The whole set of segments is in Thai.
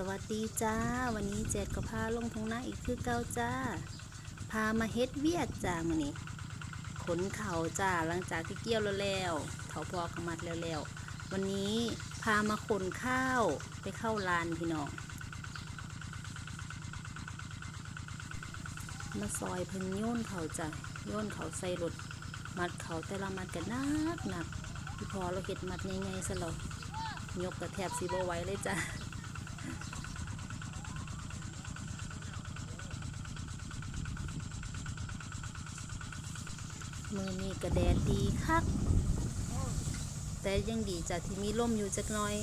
สวัสดีจ้า วันนี้เจ็ดก็พาลงทงหน้าอีกคือเก้าจ้า พามาเฮ็ดเวียกจ้ามื้อนี้ขนเข่าจ้าหลังจากที่เกี่ยวแล้วแล้วเขาพอขมัดแล้วแล้ววันนี้พามาขนข้าวไปเข้าลานพี่น้องมาซอยเพิ่นโยนเขาจ้ะโยนเขาใส่รถมัดเขาแต่ละมัดกันนักหนักพี่พอเราเห็ดมัดง่ายๆซะแล้วยกกระแทบสีบไหว้เลยจ้ะ มือนี้กระแดดดีคัก แต่ยังดีจากที่มีร่มอยู่จักหน่อย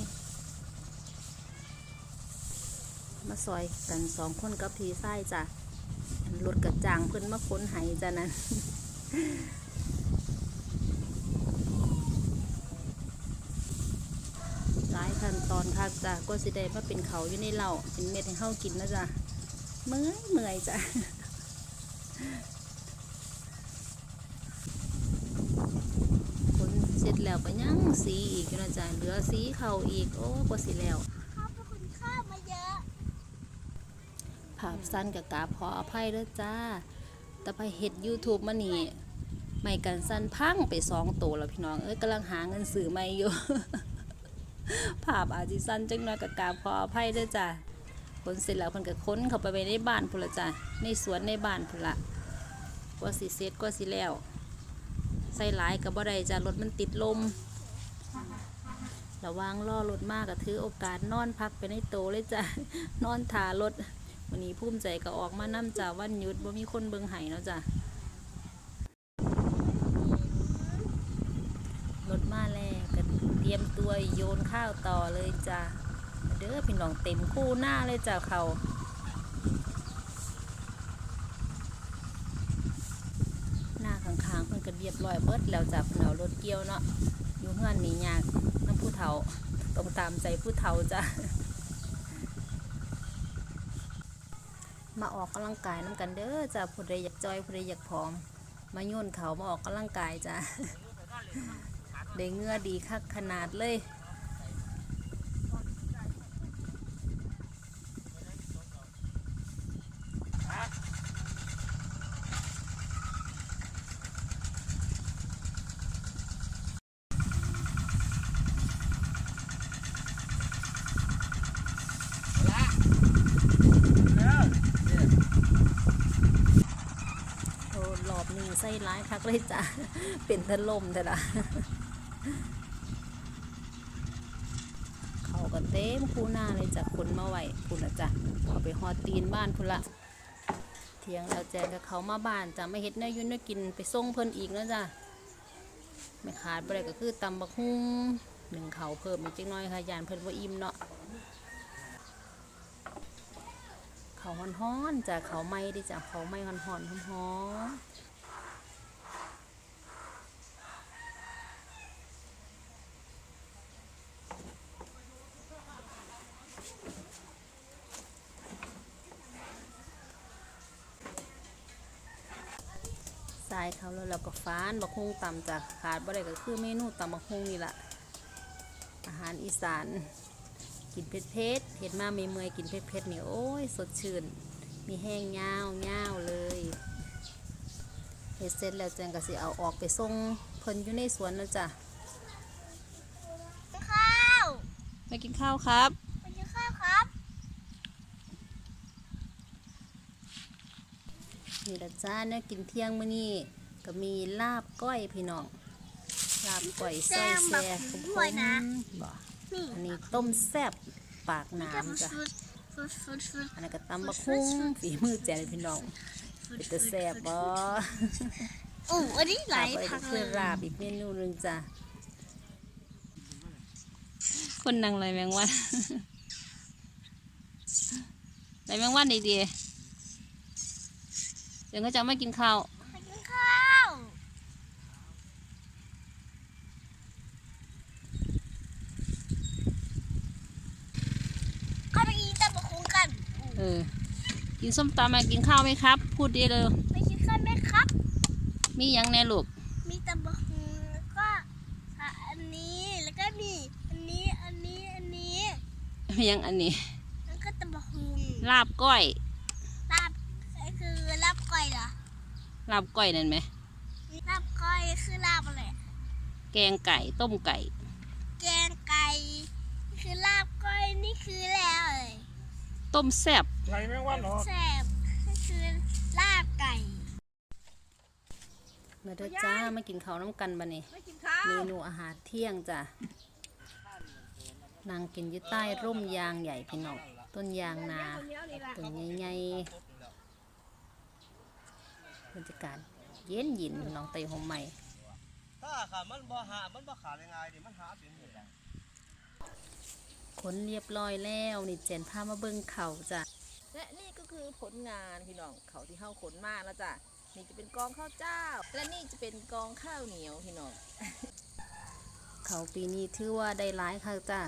มาซอยกันสองคนกับพีไส้จ้ะรถกระจ่างเพิ่นมาค้นไหจ้ะนั้นหลายขั้นตอนคักจ้ะก็สิได้มาเป็นเขาอยู่ในเหล่าเป็นเม็ดให้เฮากินนะจ้ะเมื่อยเมื่อยจ้ะ คนเสร็จ แล้วก็ยังสีอีกอยู่นะจ๊ะเหลือสีเข่าอีก โอ้ก็สิแล้วข้าวเป็นคนข้าวมาเยอะภาพสั้นกับกราบขออภัยเด้อจ้า แต่ไปเฮ็ด YouTube มานี่ไม่กันสั้นพังไปสองตัวแล้วพี่น้อง เอ้ยกำลังหาเงินซื้อใหม่อยู่ ภาพอาจสิสั้นจังน้อยกับกราบขออภัยเด้อจ้าคนเสร็จแล้วเพิ่นก็ค้นเข้าไปไว้ในบ้านพุ่นละจ้ะในสวนในบ้านพุ่นละกว่าสิเสร็จกว่าสิแล้ว ใส่หลายกับบ่ได้จะรถมันติดลมระวังล่อรถมากก็ถือโอกาสนอนพักไปในโตเลยจ้ะนอนทารถวันนี้ภูมิใจก็ออกมานํจ้ะวันหยุดบ่มีคนเบิ่งไห้เนาะจ้ะรถมาแล้วก็เตรียมตัวโยนข้าวต่อเลยจ้ะเด้อพี่น้องเต็มคู่หน้าเลยจ้ะเขาหน้าข้างๆ เรียบร้อยเบิดแล้วจับเหนารถเกี้ยวเนาะอยู่เฮือนนี่ยากน้ำผู้เฒ่าต้องตามใจผู้เฒ่าจ้ะมาออกกำลังกายน้ำกันเด้อจ้ะผู้ใดอยากจอยผู้ใดอยากผอม มาโยนเขามาออกกำลังกายจ้ะได้เงือดีคักขนาดเลย โอ้รอบนี้ใส่ร้ายคักเลยจ้ะเป็นทะลมแต่ละเขากันเต็มคูหน้าเลยจ้ะคนมาไหวคุณละจ้ะเขาไปหอดตีนบ้านคุณละเทียงแล้วแจงกับเขามาบ้านจ้ะไม่เฮ็ดเนื้อยุ่นเนื้อกินไปส่งเพิ่นอีกนะจ้ะไม่ขาดไปเลยก็คือตำบักฮุ่งหนึ่งเขาเพิ่มอีกจังน้อยค่ะยานเพิ่นว่าอิ่มเนาะเขาฮ้อนๆจ้ะเขาไหม้ดิจ้ะเขาไหม้ฮ้อนๆหอมๆ สายเขาแล้วเราก็ฟ้านบักฮุงตำจ้ะขาดบ่ได้ก็คือเมนูตำบักฮุงนี่แหละอาหารอีสาน กินเผ็ดเผ็ดๆเห็ดมาไม่เมื่อยๆกินเผ็ดเผ็ดๆนี่โอ้ยสดชื่น มีแห้งเงาวงาวเลยเห็ดเสร็จแล้วแจงก็สิเอาออกไปส่งเพิ่นอยู่ในสวนแล้วจ้ะข้าวไปกินข้าวครับ ไปกินข้าวครับ นี่ละจ้าเนี่ยกินเที่ยงมื้อนี้ก็มีลาบก้อยพี่น้องลาบก้อยใส่แซ่บขมๆบ่นี่อันนี้ต้มแซ่บปากจะน้ำจ้ะฟุดฟุดฟุดฟุดอันนั้นก็ตำบักหุ่งฝีมือแจงพี่น้องเป็นตะแซ่บบ่โอ้อันนี้หลายไปผักก็เลคือยลาบอีกเมนูหนึงจ้ะคนนั่งไรแมงวันไรแมงวันดีดีๆเดี๋ยวก็จะไม่กินข้าวไปกินข้าวก็ไปกินตะบกคุงกัน เออ กินส้มตำมากินข้าวไหมครับ พูดดีเลย ไปกินข้าวไหมครับ มีหยังแน่ลูก มีตะบกคุงแล้วก็อะอันนี้ แล้วก็มีอันนี้ อันนี้ อันนี้ มีหยังอันนี้ แล้วก็ลาบก้อยลาบคือลาบ ก้อยเหรอลาบก้อยนั่นไหมลาบก้อยคือลาบอะไรแกงไก่ต้มไก่ แกงไก่คือลาบก้อยนี่คือแล้วเลยต้มแซ่บไก่แมงวันเหรอแซ่บคือลาบไก่มาเด้อจ้ามากินข้าวน้ำกันบันนี้ไม่กินข้าวเมนูอาหารเที่ยงจ้ะนางกินอยู่ใต้ร่มยางใหญ่พี่น้องต้นยางนาคนเดียวนี่ล่ะต้นใหญ่ๆ บรรยากาศเย็นยินน้องเตยหอมใหม่ถ้าขามันบ่หามันบ่ขาดยังไงดิมันหาเป็นเหตุขนเรียบร้อยแล้วนี่เจนพามาเบิ่งเขาจ้ะและนี่ก็คือผลงานพี่น้องเขาที่เข้าขนมาแล้วจ้ะนี่จะเป็นกองข้าวเจ้า และนี่จะเป็นกองข้าวเหนียวพี่น้องเขาปีนี้ถือว่าได้หลายค่ะจ้ะ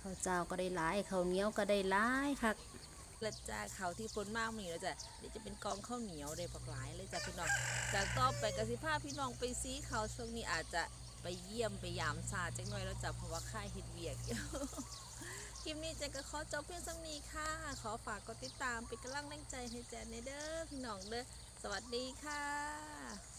ข้าวเจ้าก็ได้หลายข้าวเหนียวก็ได้หลายค่ะและจ้าเขาที่ฝนมากมีแล้วจ้ะเดี๋ยวจะเป็นกองข้าวเหนียวเลยผักหลายเลยจ้ะพี่น้องจากต่อไปกสิภาพพี่น้องไปซีเขาช่วงนี้อาจจะไปเยี่ยมไปยามซาจังหน่อยแล้วจ้ะเพราะว่าค่ายฮ็ดเวียกคลิปนี้เจนก็ขอจบเพียงสำนีค่ะ ขอฝากกดติดตามเป็นกำลังแรงใจให้แจนในเด้อพี่น้องเด้อสวัสดีค่ะ